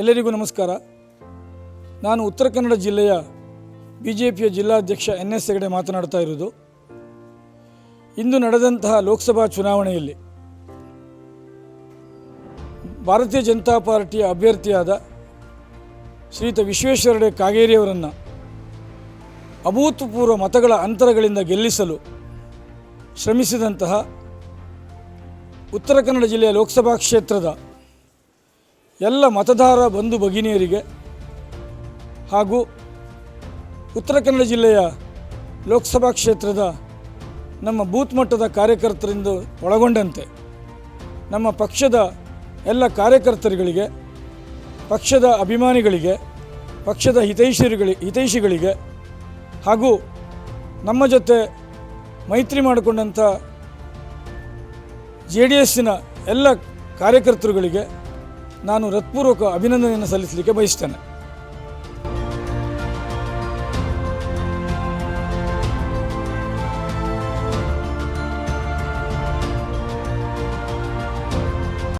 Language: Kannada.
ಎಲ್ಲರಿಗೂ ನಮಸ್ಕಾರ. ನಾನು ಉತ್ತರ ಕನ್ನಡ ಜಿಲ್ಲೆಯ ಬಿ ಜೆ ಪಿಯ ಜಿಲ್ಲಾಧ್ಯಕ್ಷ ಎನ್ ಎಸ್ ಹೆಗಡೆ ಮಾತನಾಡ್ತಾ ಇರುವುದು. ಇಂದು ನಡೆದಂತಹ ಲೋಕಸಭಾ ಚುನಾವಣೆಯಲ್ಲಿ ಭಾರತೀಯ ಜನತಾ ಪಾರ್ಟಿಯ ಅಭ್ಯರ್ಥಿಯಾದ ಶ್ರೀಯುತ ವಿಶ್ವೇಶ್ವರಡೆ ಕಾಗೇರಿಯವರನ್ನು ಅಭೂತಪೂರ್ವ ಮತಗಳ ಅಂತರಗಳಿಂದ ಗೆಲ್ಲಿಸಲು ಶ್ರಮಿಸಿದಂತಹ ಉತ್ತರ ಕನ್ನಡ ಜಿಲ್ಲೆಯ ಲೋಕಸಭಾ ಕ್ಷೇತ್ರದ ಎಲ್ಲ ಮತದಾರ ಬಂಧು ಭಗಿನಿಯರಿಗೆ ಹಾಗೂ ಉತ್ತರ ಕನ್ನಡ ಜಿಲ್ಲೆಯ ಲೋಕಸಭಾ ಕ್ಷೇತ್ರದ ನಮ್ಮ ಬೂತ್ ಮಟ್ಟದ ಕಾರ್ಯಕರ್ತರಿಂದ ಒಳಗೊಂಡಂತೆ ನಮ್ಮ ಪಕ್ಷದ ಎಲ್ಲ ಕಾರ್ಯಕರ್ತರುಗಳಿಗೆ, ಪಕ್ಷದ ಅಭಿಮಾನಿಗಳಿಗೆ, ಪಕ್ಷದ ಹಿತೈಷಿಗಳಿಗೆ ಹಿತೈಷಿಗಳಿಗೆ ಹಾಗೂ ನಮ್ಮ ಜೊತೆ ಮೈತ್ರಿ ಮಾಡಿಕೊಂಡಂಥ ಜೆ ಡಿ ಎಸ್ಸಿನ ಎಲ್ಲ ಕಾರ್ಯಕರ್ತರುಗಳಿಗೆ ನಾನು ಹೃತ್ಪೂರ್ವಕ ಅಭಿನಂದನೆಯನ್ನು ಸಲ್ಲಿಸಲಿಕ್ಕೆ ಬಯಸ್ತೇನೆ.